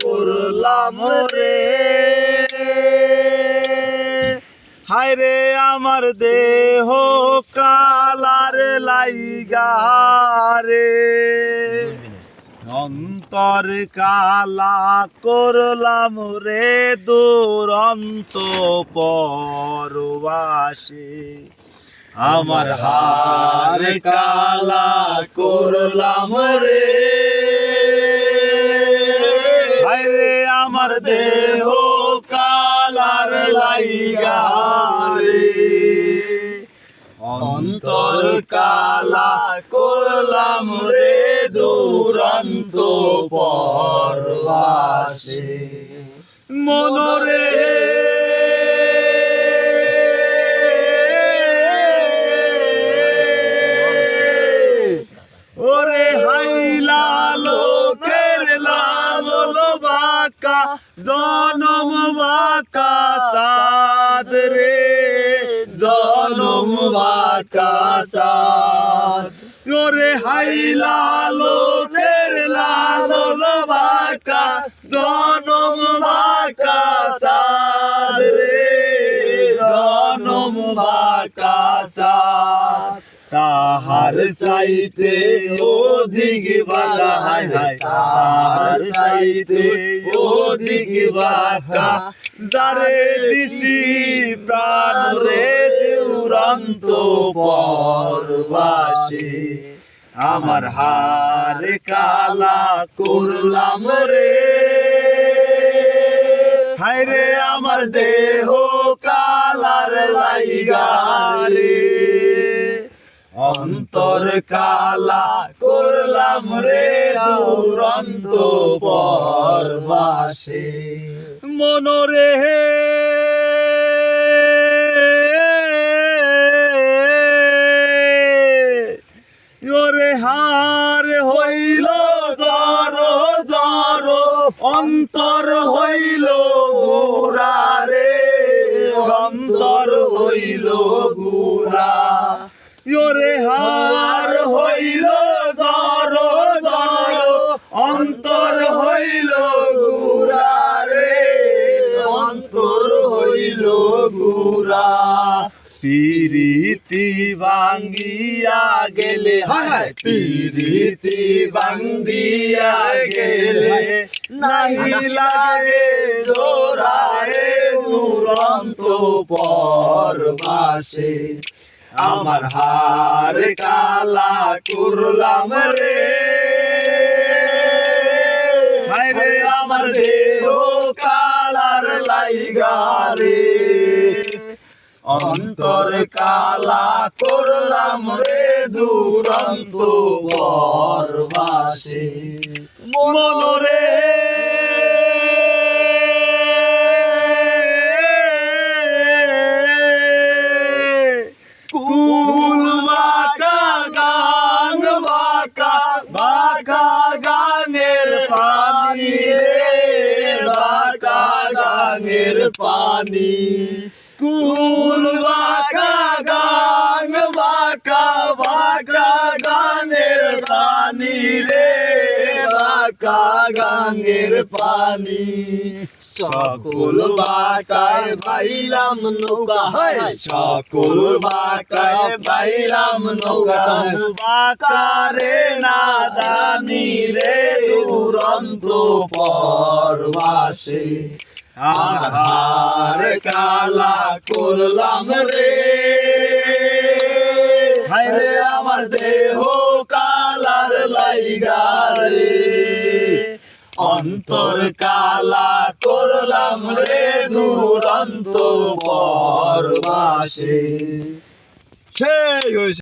করলাম রে। হায় রে আমার দেহ কালার লাইগা রে। অন্তর কালা করলাম রে দুরন্ত পরবাসে। আমার হার কালা করলাম রে। আমার দেহ কালার লাইগা রে। অন্তর কালা করলাম রে দুরন্ত পরবাসে মনরে ওরে হাইলা বাকা জনম বাকা সাদ রে জনম বাকা সাদ ওরে হাইলা লোকের লালন বাকা জনম বাকা সাদ রে জনম বাকা সাদ তাহার চাইতে অধিক বালা হায় হায়। তাহার চাইতে অধিক বাকা, যারে দিছি প্রাণ রে দুরন্ত পরবাসে। আমার হার কালা করলাম রে। হায় রে, আমার দেহ কালার লাইগা রে। অন্তর কালা করলাম রে দুরন্ত পরবাসে। মনরে ওরে হার হইল জর জর অন্তর হইল গুড়া রে, অন্তর হইল গুড়া ওরে হার হইল জর জর। অন্তর হইল গুড়া রে। অন্তর হইল গুড়া। পিরিতি ভাঙ্গিয়া গেলে পিরিতি ভাঙ্গিয়া গেলে নাহি লাগে জোরারে দুরন্ত পরবাসে আমার হার কালা করলাম রে। রে আমার দেহ কালার লাইগা রে। অন্তর কালা করলাম রে দুরন্ত পরবাসে। মনরে কুল পানি। কুল বাঁকা গান, বাঁকা বাঁকা গানের পানি রে, বাঁকা গানের পানি। সকল বাঁকায় বাইলাম নৌকা, হয় সকল বাঁকায় বাইলাম নৌকা। বাঁকা রে না জানি রে, দুরন্ত পরবাসে। আধার কালা করলাম রে। হায় রে আমার দেহ কালার লাইগা রে। অন্তর কালা করলাম রে দুরন্ত পরবাসে সেই হয়েছে